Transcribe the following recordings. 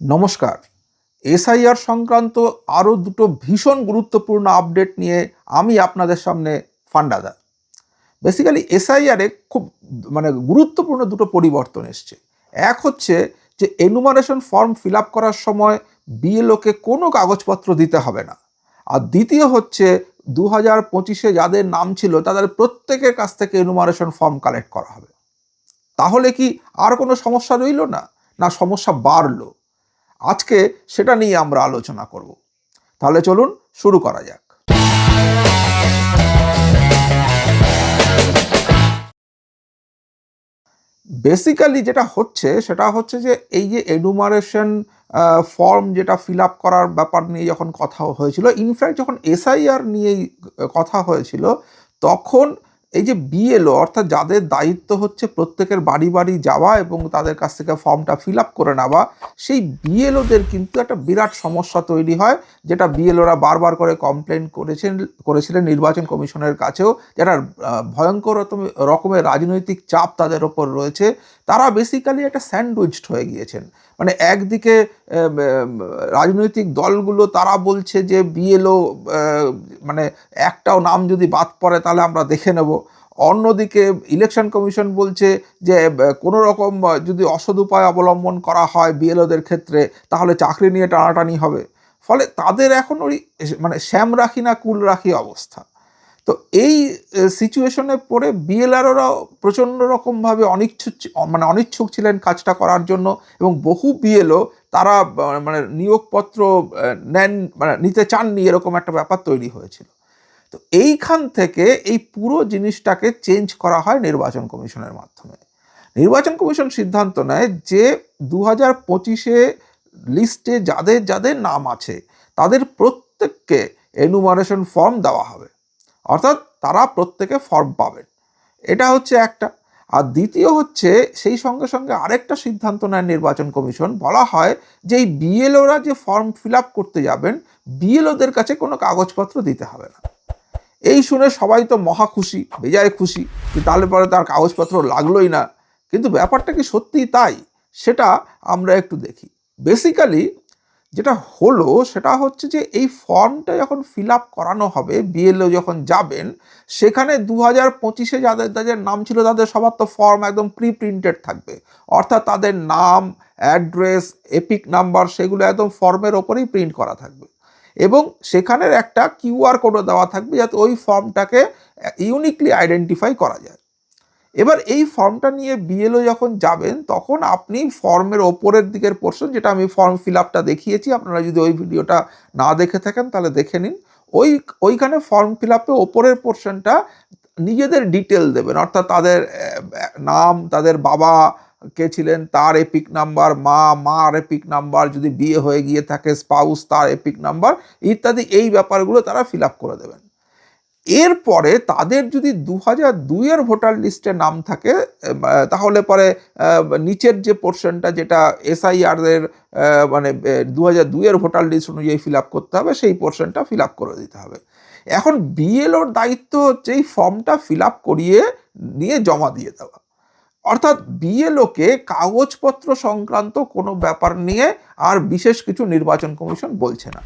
নমস্কার। এসআইআর সংক্রান্ত আরও দুটো ভীষণ গুরুত্বপূর্ণ আপডেট নিয়ে আমি আপনাদের সামনে ফান্ডাদা। বেসিক্যালি এসআইআরে খুব মানে গুরুত্বপূর্ণ দুটো পরিবর্তন এসছে। এক হচ্ছে যে এনুমারেশন ফর্ম ফিল আপ করার সময় বিএলওকে কোনো কাগজপত্র দিতে হবে না। আর দ্বিতীয় হচ্ছে দু হাজার পঁচিশে যাদের নাম ছিল তাদের প্রত্যেকের কাছ থেকে এনুমারেশন ফর্ম কালেক্ট করা হবে। তাহলে কি আর কোনো সমস্যা রইল না? না, সমস্যা বাড়লো। আজকে সেটা নিয়ে আমরা আলোচনা করব। তাহলে চলুন শুরু করা যাক। বেসিক্যালি যেটা হচ্ছে, সেটা হচ্ছে যে এই যে এডুমারেশন ফর্ম যেটা ফিল আপ করার ব্যাপার নিয়ে যখন কথা হয়েছিল ইনফ্যাক্ট যখন এসআইআর নিয়েই কথা হয়েছিল, তখন এই যে বিএলও অর্থাৎ যাদের দায়িত্ব হচ্ছে প্রত্যেকের বাড়ি বাড়ি যাওয়া এবং তাদের কাছ থেকে ফর্মটা ফিল আপ করে নেওয়া, সেই বিএলওদের কিন্তু একটা বিরাট সমস্যা তৈরি হয়, যেটা বিএলওরা বারবার করে কমপ্লেন করেছেন, করেছিলেন নির্বাচন কমিশনের কাছেও যেটা ভয়ঙ্কর রকমের রাজনৈতিক চাপ তাদের ওপর রয়েছে। তারা বেসিক্যালি একটা স্যান্ডউইচড হয়ে গিয়েছেন। মানে একদিকে রাজনৈতিক দলগুলো তারা বলছে যে বিএলও মানে একটাও নাম যদি বাদ পড়ে তাহলে আমরা দেখে নেব। অন্যদিকে ইলেকশন কমিশন বলছে যে কোনো রকম যদি অসৎ উপায় অবলম্বন করা হয় বিএলওদের ক্ষেত্রে, তাহলে চাকরি নিয়ে টানাটানি হবে। ফলে তাদের এখন ওই মানে শ্যাম রাখি না কুল রাখি অবস্থা। তো এই সিচুয়েশনে পড়ে বিএলআরওরাও প্রচণ্ড রকমভাবে অনিচ্ছুক মানে অনিচ্ছুক ছিলেন কাজটা করার জন্য এবং বহু বিএলও তারা মানে নিয়োগপত্র নেন মানে নিতে চাননি এরকম একটা ব্যাপার তৈরি হয়েছিল। তো এইখান থেকে এই পুরো জিনিসটাকে চেঞ্জ করা হয় নির্বাচন কমিশনের মাধ্যমে। নির্বাচন কমিশন সিদ্ধান্ত নেয় যে দু হাজার পঁচিশে লিস্টে যাদের যাদের নাম আছে, তাদের প্রত্যেককে এনুমারেশন ফর্ম দেওয়া হবে। অর্থাৎ তারা প্রত্যেকে ফর্ম পাবেন। এটা হচ্ছে একটা। আর দ্বিতীয় হচ্ছে, সেই সঙ্গে সঙ্গে আরেকটা সিদ্ধান্ত নেয় নির্বাচন কমিশন। বলা হয় যে এই বিএলওরা যে ফর্ম ফিল করতে যাবেন বিএলওদের কাছে কোনো কাগজপত্র দিতে হবে না। এই শুনে সবাই তো মহা খুশি, বেজায় খুশি যে তাহলে পরে তার কাগজপত্র লাগলোই না। কিন্তু ব্যাপারটা কি সত্যিই তাই? সেটা আমরা একটু দেখি। বেসিক্যালি যেটা হলো সেটা হচ্ছে যে এই ফর্মটা যখন ফিল আপ করানো হবে বিএলও যখন যাবেন, সেখানে দু হাজার পঁচিশে যাদের যাদের নাম ছিল, তাদের সবার তো ফর্ম একদম প্রি প্রিন্টেড থাকবে। অর্থাৎ তাদের নাম অ্যাড্রেস এপিক নাম্বার সেগুলো একদম ফর্মের ওপরেই প্রিন্ট করা থাকবে। এবং সেখানের একটা কিউআর কোডও দেওয়া থাকবে যাতে ওই ফর্মটাকে ইউনিকলি আইডেন্টিফাই করা যায়। এবার এই ফর্মটা নিয়ে বিএলও যখন যাবেন, তখন আপনি ফর্মের ওপরের দিকের পোর্শন যেটা আমি ফর্ম ফিল আপটা দেখিয়েছি, আপনারা যদি ওই ভিডিওটা না দেখে থাকেন, তাহলে দেখে নিন। ওই, ওইখানে ফর্ম ফিল আপে ওপরের পোর্শনটা নিজেদের ডিটেল দেবেন, অর্থাৎ তাদের নাম, তাদের বাবা কে ছিলেন, তার এপিক নাম্বার মা, মার এপিক নাম্বার যদি বিয়ে হয়ে গিয়ে থাকে স্পাউস তার এপিক নাম্বার ইত্যাদি, এই ব্যাপারগুলো তারা ফিল আপ করে দেবেন। এরপরে তাদের যদি দু হাজার দুইয়ের ভোটার লিস্টে নাম থাকে তাহলে পরে নিচের যে পোর্শনটা যেটা এসআইআর এর আহ, মানে দু হাজার দুইয়ের ভোটার লিস্ট অনুযায়ী ফিল আপ করতে হবে সেই পোর্শনটা ফিল আপ করে দিতে হবে। এখন বিএলওর দায়িত্ব হচ্ছে এই ফর্মটা ফিল আপ করিয়ে নিয়ে জমা দিয়ে দেওয়া। অর্থাৎ বিএলওকে কাগজপত্র সংক্রান্ত কোনো ব্যাপার নিয়ে আর বিশেষ কিছু নির্বাচন কমিশন বলছে না।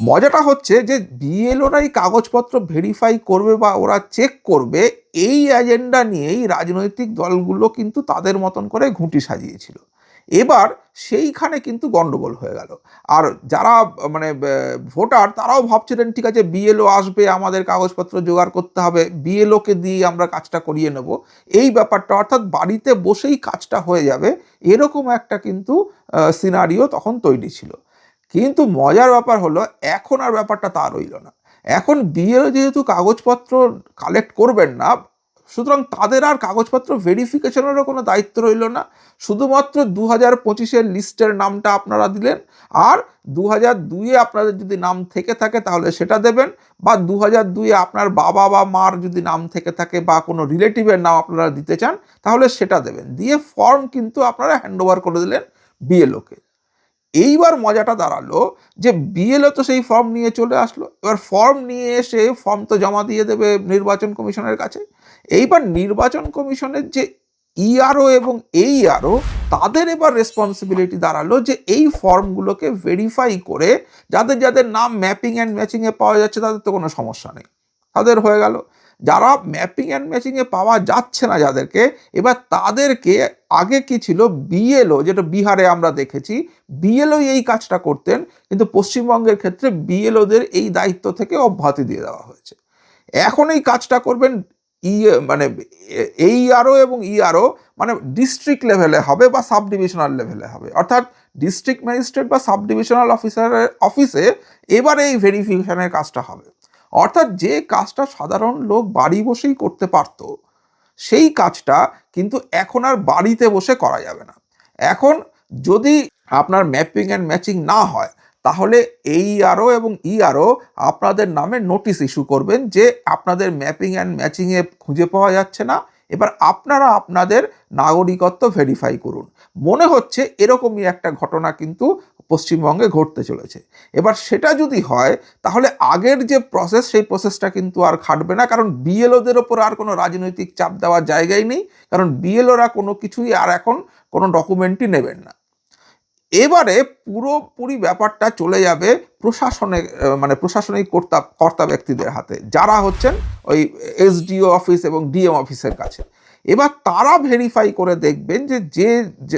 মজাটা হচ্ছে যে বিএলওরাই কাগজপত্র ভেরিফাই করবে বা ওরা চেক করবে, এই এজেন্ডা নিয়েই রাজনৈতিক দলগুলো কিন্তু তাদের মতন করে ঘুঁটি সাজিয়েছিল। এবার সেইখানে কিন্তু গন্ডগোল হয়ে গেল। আর যারা মানে ভোটার তারাও ভাবছিলেন, ঠিক আছে বিএলও আসবে, আমাদের কাগজপত্র জোগাড় করতে হবে বিএলওকে দিয়ে আমরা কাজটা করিয়ে নেব। এই ব্যাপারটা, অর্থাৎ বাড়িতে বসেই কাজটা হয়ে যাবে, এরকম একটা কিন্তু সিনারিও তখন তৈরি ছিল। কিন্তু মজার ব্যাপার হলো, এখন আর ব্যাপারটা তা রইল না। এখন বিএলও যেহেতু কাগজপত্র কালেক্ট করবেন না, সুতরাং তাদের আর কাগজপত্র ভেরিফিকেশনেরও কোনো দায়িত্ব রইল না। শুধুমাত্র দু হাজার পঁচিশের লিস্টের নামটা আপনারা দিলেন, আর দু হাজার দুইয়ে আপনাদের যদি নাম থেকে থাকে তাহলে সেটা দেবেন, বা দু হাজার দুইয়ে আপনার বাবা বা মার যদি নাম থেকে থাকে বা কোনো রিলেটিভের নাম আপনারা দিতে চান, তাহলে সেটা দেবেন। দিয়ে ফর্ম কিন্তু আপনারা হ্যান্ড ওভার করে দিলেন বিএলওকে এইবার মজাটা দাঁড়াল যে বিএলও তো সেই ফর্ম নিয়ে চলে আসলো। এবার ফর্ম নিয়ে এসে ফর্ম তো জমা দিয়ে দেবে নির্বাচন কমিশনের কাছে। এইবার নির্বাচন কমিশনের যে ইআরও এবং এই আরও তাদের এবার রেসপন্সিবিলিটি দাঁড়াল যে এই ফর্মগুলোকে ভেরিফাই করে, যাদের যাদের নাম ম্যাপিং অ্যান্ড ম্যাচিংয়ে পাওয়া যাচ্ছে, তাদের তো কোনো সমস্যা নেই। তাদের হয়ে গেল। যারা ম্যাপিং অ্যান্ড ম্যাচিংয়ে পাওয়া যাচ্ছে না যাদেরকে, এবার তাদেরকে আগে কি ছিল? বিএলও যেটা বিহারে আমরা দেখেছি। বিএলও এই কাজটা করতেন, কিন্তু পশ্চিমবঙ্গের ক্ষেত্রে বিএলওদের এই দায়িত্ব থেকে অব্যাহতি দিয়ে দেওয়া হয়েছে। এখন এই কাজটা করবেন ই মানে এই আরও এবং ই আরও মানে ডিস্ট্রিক্ট লেভেলে হবে বা সাব ডিভিশনাল লেভেলে হবে। অর্থাৎ ডিস্ট্রিক্ট ম্যাজিস্ট্রেট বা সাব ডিভিশনাল অফিসারের অফিসে এবারে এই ভেরিফিকেশনের কাজটা হবে। অর্থাৎ যে কাজটা সাধারণ লোক বাড়ি বসেই করতে পারতো, সেই কাজটা কিন্তু এখন আর বাড়িতে বসে করা যাবে না। এখন যদি আপনার ম্যাপিং অ্যান্ড ম্যাচিং না হয়, তাহলে এই আরও এবং ই আরও আপনাদের নামে নোটিশ ইস্যু করবেন যে আপনাদের ম্যাপিং অ্যান্ড ম্যাচিংয়ে খুঁজে পাওয়া যাচ্ছে না। এবার আপনারা আপনাদের নাগরিকত্ব ভেরিফাই করুন। মনে হচ্ছে এরকমই একটা ঘটনা কিন্তু পশ্চিমবঙ্গে ঘটতে চলেছে। এবার সেটা যদি হয়, তাহলে আগের যে প্রসেস সেই প্রসেসটা কিন্তু আর খাটবে না। কারণ বিএলওদের ওপর আর কোনো রাজনৈতিক চাপ দেওয়ার জায়গাই নেই। কারণ বিএলওরা কোনো কিছুই আর এখন কোনো ডকুমেন্টই নেবেন না। এবারে পুরোপুরি ব্যাপারটা চলে যাবে প্রশাসনে মানে প্রশাসনিক কর্তা কর্তা ব্যক্তিদের হাতে। যারা হচ্ছেন ওই এসডিও অফিস এবং ডিএম অফিসের কাছে। এবার তারা ভেরিফাই করে দেখবেন যে যে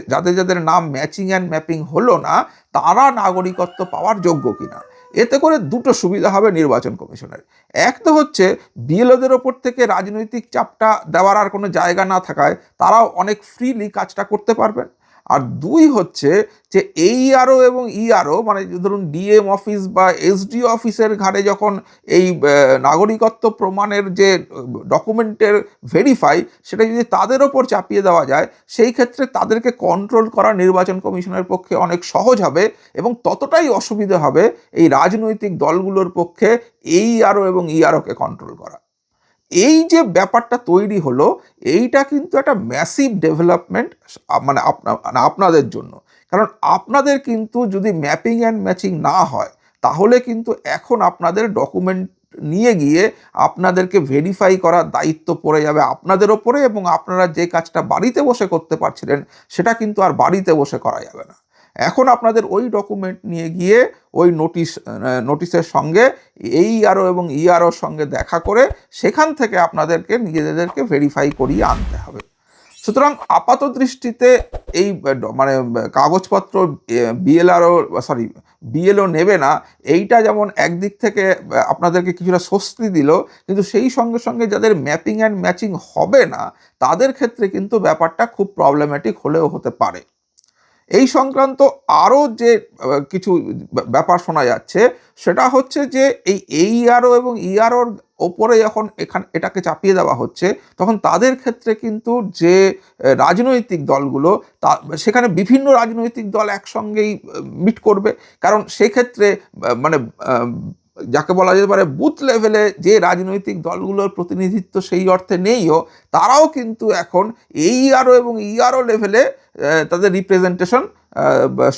যাদের যাদের নাম ম্যাচিং অ্যান্ড ম্যাপিং হলো না, তারা নাগরিকত্ব পাওয়ার যোগ্য কিনা। এতে করে দুটো সুবিধা হবে নির্বাচন কমিশনের। এক তো হচ্ছে বিএলওদের ওপর থেকে রাজনৈতিক চাপটা দেওয়ার আর কোনো জায়গা না থাকায় তারাও অনেক ফ্রিলি কাজটা করতে পারবেন। আর দুই হচ্ছে যে এই আরও এবং ই আরও মানে ধরুন ডিএম অফিস বা এসডিও অফিসের ঘাড়ে যখন এই নাগরিকত্ব প্রমাণের যে ডকুমেন্টের ভেরিফাই সেটা যদি তাদের ওপর চাপিয়ে দেওয়া যায়, সেই ক্ষেত্রে তাদেরকে কন্ট্রোল করা নির্বাচন কমিশনের পক্ষে অনেক সহজ হবে এবং ততটাই অসুবিধা হবে এই রাজনৈতিক দলগুলোর পক্ষে এই আরও এবং ই আরওকে কন্ট্রোল করা। এই যে ব্যাপারটা তৈরি হলো, এইটা কিন্তু একটা ম্যাসিভ ডেভেলপমেন্ট মানে মানে আপনাদের জন্য। কারণ আপনাদের কিন্তু যদি ম্যাপিং অ্যান্ড ম্যাচিং না হয়, তাহলে কিন্তু এখন আপনাদের ডকুমেন্ট নিয়ে গিয়ে আপনাদেরকে ভেরিফাই করার দায়িত্ব পড়ে যাবে আপনাদের ওপরে এবং আপনারা যে কাজটা বাড়িতে বসে করতে পারছিলেন, সেটা কিন্তু আর বাড়িতে বসে করা যাবে না। এখন আপনাদের ওই ডকুমেন্ট নিয়ে গিয়ে ওই নোটিশ নোটিশের সঙ্গে এই আরও এবং ই ইআরওর সঙ্গে দেখা করে সেখান থেকে আপনাদেরকে নিজেদেরকে ভেরিফাই করিয়ে আনতে হবে। সুতরাং আপাত দৃষ্টিতে এই মানে কাগজপত্র বিএলআরও সরি বিএলও নেবে না, এইটা যেমন একদিক থেকে আপনাদেরকে কিছুটা স্বস্তি দিল, কিন্তু সেই সঙ্গে সঙ্গে যাদের ম্যাপিং অ্যান্ড ম্যাচিং হবে না, তাদের ক্ষেত্রে কিন্তু ব্যাপারটা খুব প্রবলেম্যাটিক হলেও হতে পারে। এই সংক্রান্ত আরও যে কিছু ব্যাপার শোনা যাচ্ছে, সেটা হচ্ছে যে, এই এইআরও এবং ইআরওর ওপরে যখন এখান, এটাকে চাপিয়ে দেওয়া হচ্ছে, তখন তাদের ক্ষেত্রে কিন্তু যে রাজনৈতিক দলগুলো, তা, সেখানে বিভিন্ন রাজনৈতিক দল একসঙ্গেই মিট করবে। কারণ সেক্ষেত্রে মানে যাকে বলা যেতে পারে বুথ লেভেলে যে রাজনৈতিক দলগুলোর প্রতিনিধিত্ব সেই অর্থে নেইও, তারাও কিন্তু এখন এই আরও এবং ইআরও লেভেলে তাদের রিপ্রেজেন্টেশন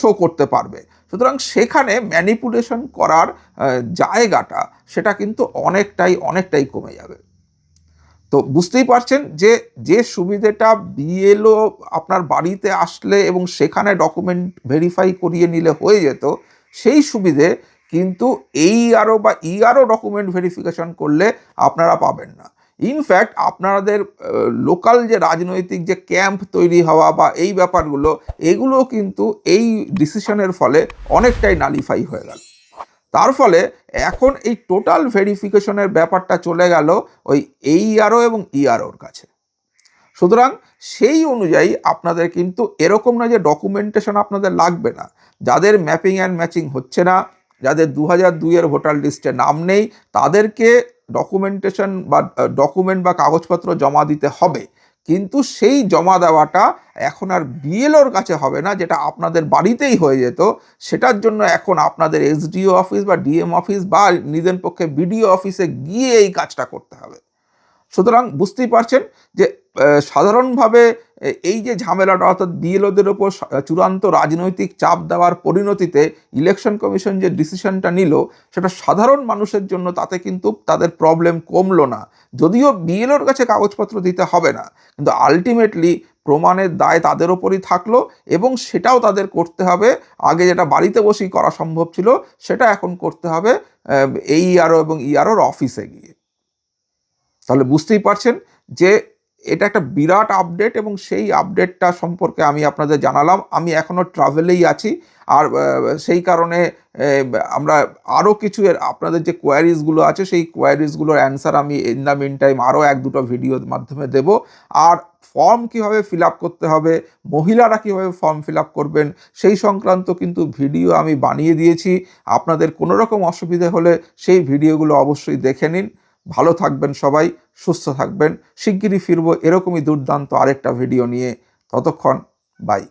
শো করতে পারবে। সুতরাং সেখানে ম্যানিপুলেশন করার জায়গাটা, সেটা কিন্তু অনেকটাই অনেকটাই কমে যাবে। তো বুঝতেই পারছেন যে যে সুবিধেটা বিএলও আপনার বাড়িতে আসলে এবং সেখানে ডকুমেন্ট ভেরিফাই করিয়ে নিলে হয়ে যেত, সেই সুবিধে কিন্তু এই আরও বা ই আরও ডকুমেন্ট ভেরিফিকেশন করলে আপনারা পাবেন না। ইনফ্যাক্ট আপনাদের লোকাল যে রাজনৈতিক যে ক্যাম্প তৈরি হওয়া বা এই ব্যাপারগুলো, এগুলো কিন্তু এই ডিসিশনের ফলে অনেকটাই নালিফাই হয়ে গেল। তার ফলে এখন এই টোটাল ভেরিফিকেশনের ব্যাপারটা চলে গেল ওই এই আরও এবং ইআরওর কাছে। সুতরাং সেই অনুযায়ী আপনাদের কিন্তু এরকম না যে ডকুমেন্টেশন আপনাদের লাগবে না। যাদের ম্যাপিং অ্যান্ড ম্যাচিং হচ্ছে না, যাদের দু হাজার দুইয়ের ভোটার লিস্টে নাম নেই, তাদেরকে ডকুমেন্টেশন বা ডকুমেন্ট বা কাগজপত্র জমা দিতে হবে। কিন্তু সেই জমা দেওয়াটা এখন আর বিএলওর কাছে হবে না, যেটা আপনাদের বাড়িতেই হয়ে যেত। সেটার জন্য এখন আপনাদের এসডিও অফিস বা ডিএম অফিস বা নিজের পক্ষে বিডিও অফিসে গিয়ে এই কাজটা করতে হবে। সুতরাং বুঝতেই পারছেন যে সাধারণভাবে এই যে ঝামেলাটা, অর্থাৎ বিএলওদের ওপর চূড়ান্ত রাজনৈতিক চাপ দেওয়ার পরিণতিতে ইলেকশন কমিশন যে ডিসিশনটা নিল, সেটা সাধারণ মানুষের জন্য তাতে কিন্তু তাদের প্রবলেম কমলো না। যদিও বিএলওর কাছে কাগজপত্র দিতে হবে না, কিন্তু আলটিমেটলি প্রমাণের দায় তাদের ওপরই থাকল এবং সেটাও তাদের করতে হবে। আগে যেটা বাড়িতে বসেই করা সম্ভব ছিল, সেটা এখন করতে হবে এই আরও এবং ইআরওর অফিসে গিয়ে। তাহলে বুঝতেই পারছেন যে এটা একটা বিরাট আপডেট এবং সেই আপডেটটা সম্পর্কে আমি আপনাদের জানালাম। আমি এখনও ট্রাভেলেই আছি। আর সেই কারণে আমরা আরও কিছু আপনাদের যে কোয়ারিজগুলো আছে, সেই কোয়ারিজগুলোর অ্যান্সার আমি ইন দ্য মিন টাইম আরও এক দুটো ভিডিওর মাধ্যমে দেব। আর ফর্ম কীভাবে ফিল আপ করতে হবে, মহিলারা কীভাবে ফর্ম ফিল আপ করবেন, সেই সংক্রান্ত কিন্তু ভিডিও আমি বানিয়ে দিয়েছি। আপনাদের কোনো রকম অসুবিধে হলে সেই ভিডিওগুলো অবশ্যই দেখে নিন। ভালো থাকবেন সবাই সুস্থ থাকবেন। শিগগিরই ফিরবো এরকমই দুর্দান্ত আরেকটা ভিডিও নিয়ে। ততক্ষণ বাই